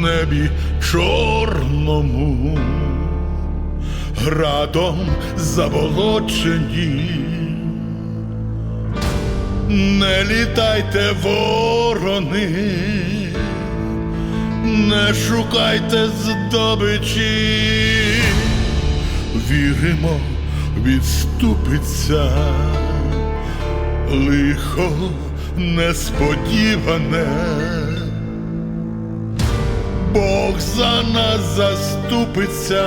небі чорному, градом заболочені. Не літайте, ворони, не шукайте здобичі, віримо, відступиться лихо несподіване. Бог за нас заступиться,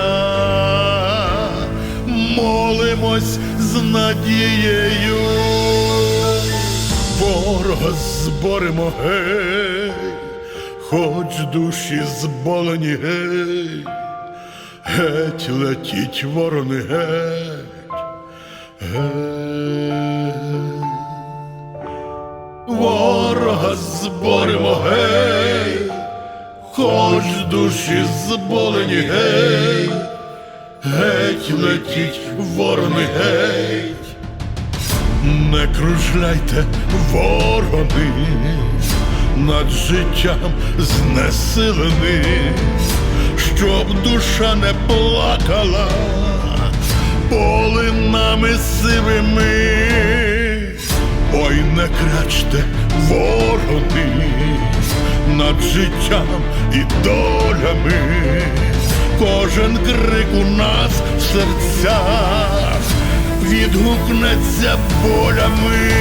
молимось з надією, ворога зборемо гей, хоч душі зболені гей, геть летіть ворони геть, геть. Душі зболені гей, геть летіть ворони геть, не кружляйте ворони, над життям знесилені, щоб душа не плакала полинами сивими. Ой, не крачте вороги над життям і долями, кожен крик у нас в серцях відгукнеться болями,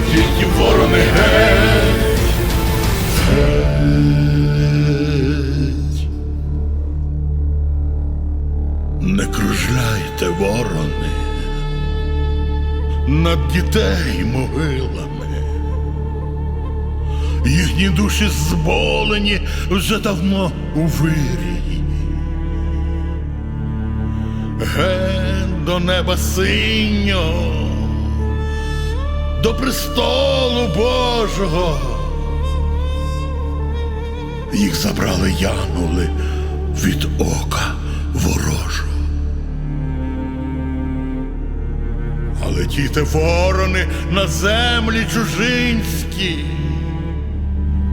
летіть ворони геть, геть. Не кружляйте ворони над дітей могилами. Їхні душі зболені вже давно у вирі. Ген до неба синьо, до престолу Божого. Їх забрали янули від ока ворожого. А летіте ворони на землі чужинські.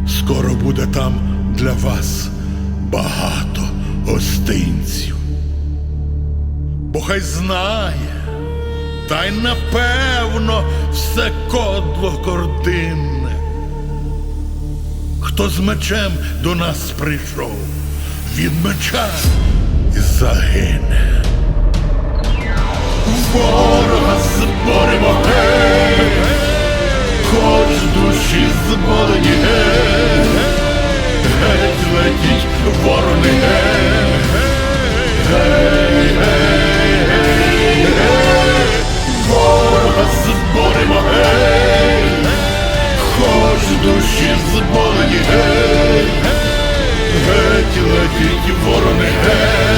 Скоро буде там для вас багато гостинців. Бо хай знає, та й напевно все кодло кординне. Хто з мечем до нас прийшов, від меча загине. Ворога зборемо гей, хоч душі зболені гей, геть летіть ворони гей, душі зболені гей, геть летіть ворони гей.